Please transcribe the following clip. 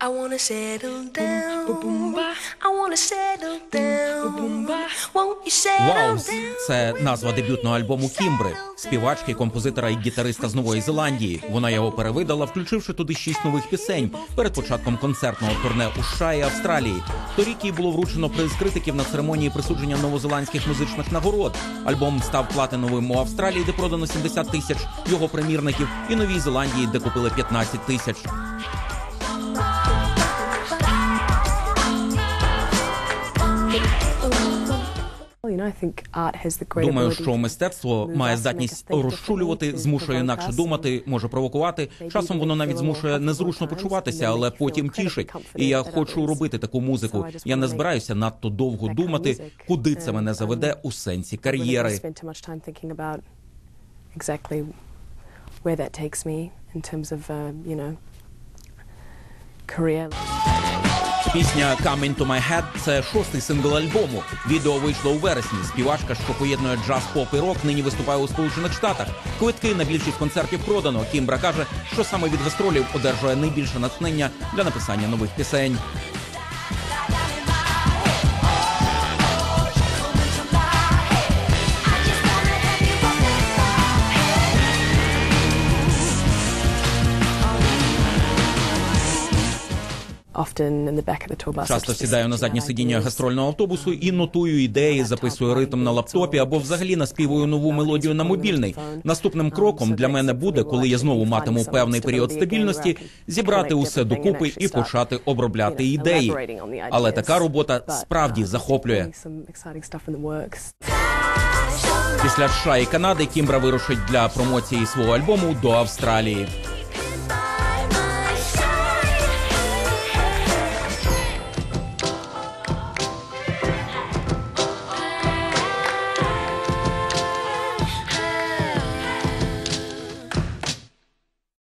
I wanna settle down. I wanna settle down. Won't you settle Ваус down? це назва дебютного альбому Кімбри, співачки, композитора і гітариста з Нової Зеландії. Вона його перевидала, включивши туди шість нових пісень перед початком концертного турне у США і Австралії. Торік їй було вручено приз критиків на церемонії присудження новозеландських музичних нагород. Альбом став платиновим у Австралії, де продано 70 тисяч його примірників, і Новій Зеландії, де купили 15 тисяч. Думаю, що мистецтво має здатність розчулювати, змушує інакше думати, може провокувати. Часом воно навіть змушує незручно почуватися, але потім тішить. І я хочу робити таку музику. Я не збираюся надто довго думати, куди це мене заведе у сенсі кар'єри. where that takes me in terms of, uh, you know, career. Пісня «Come Into My Head» – це шостий сингл альбому. Відео вийшло у вересні. Співачка, що поєднує джаз, поп і рок, нині виступає у Сполучених Штатах. Квитки на більшість концертів продано. Кімбра каже, що саме від гастролів одержує найбільше натхнення для написання нових пісень. Часто сідаю на заднє сидіння гастрольного автобусу і нотую ідеї, записую ритм на лаптопі або взагалі наспівую нову мелодію на мобільний. Наступним кроком для мене буде, коли я знову матиму певний період стабільності, зібрати усе докупи і почати обробляти ідеї. Але така робота справді захоплює. Після США і Канади Кімбра вирушить для промоції свого альбому до Австралії.